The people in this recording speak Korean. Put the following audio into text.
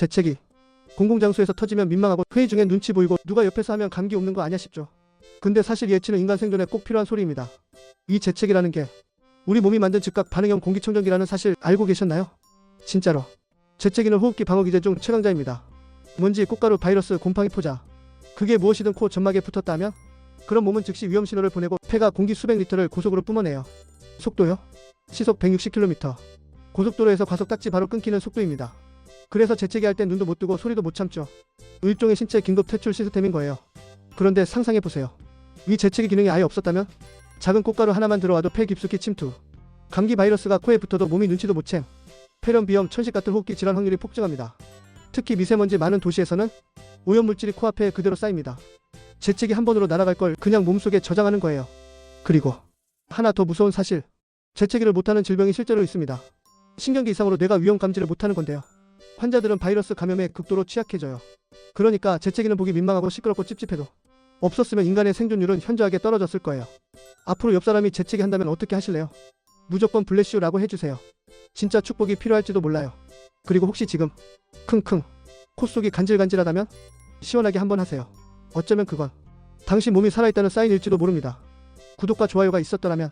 재채기. 공공장소에서 터지면 민망하고 회의 중에 눈치 보이고 누가 옆에서 하면 감기 옵는 거 아냐 싶죠. 근데 사실 예치는 인간 생존에 꼭 필요한 소리입니다. 이 재채기라는 게 우리 몸이 만든 즉각 반응형 공기청정기라는 사실 알고 계셨나요? 진짜로. 재채기는 호흡기 방어 기제 중 최강자입니다. 먼지, 꽃가루, 바이러스, 곰팡이 포자. 그게 무엇이든 코 점막에 붙었다 하면 그럼 몸은 즉시 위험 신호를 보내고 폐가 공기 수백 리터를 고속으로 뿜어내요. 속도요? 시속 160km. 고속도로에서 과속 딱지 바로 끊기는 속도입니다. 그래서 재채기 할 땐 눈도 못 뜨고 소리도 못 참죠. 일종의 신체 긴급 퇴출 시스템인 거예요. 그런데 상상해 보세요. 이 재채기 기능이 아예 없었다면 작은 꽃가루 하나만 들어와도 폐 깊숙이 침투. 감기 바이러스가 코에 붙어도 몸이 눈치도 못 챈. 폐렴, 비염, 천식 같은 호흡기 질환 확률이 폭증합니다. 특히 미세먼지 많은 도시에서는 오염물질이 코앞에 그대로 쌓입니다. 재채기 한 번으로 날아갈 걸 그냥 몸속에 저장하는 거예요. 그리고 하나 더 무서운 사실. 재채기를 못하는 질병이 실제로 있습니다. 신경기 이상으로 뇌가 위험 감지를 못하는 건데요. 환자들은 바이러스 감염에 극도로 취약해져요. 그러니까 재채기는 보기 민망하고 시끄럽고 찝찝해도 없었으면 인간의 생존율은 현저하게 떨어졌을 거예요. 앞으로 옆 사람이 재채기 한다면 어떻게 하실래요? 무조건 블레시우라고 해주세요. 진짜 축복이 필요할지도 몰라요. 그리고 혹시 지금 킁킁 콧속이 간질간질하다면 시원하게 한번 하세요. 어쩌면 그건 당신 몸이 살아있다는 사인일지도 모릅니다. 구독과 좋아요가 있었더라면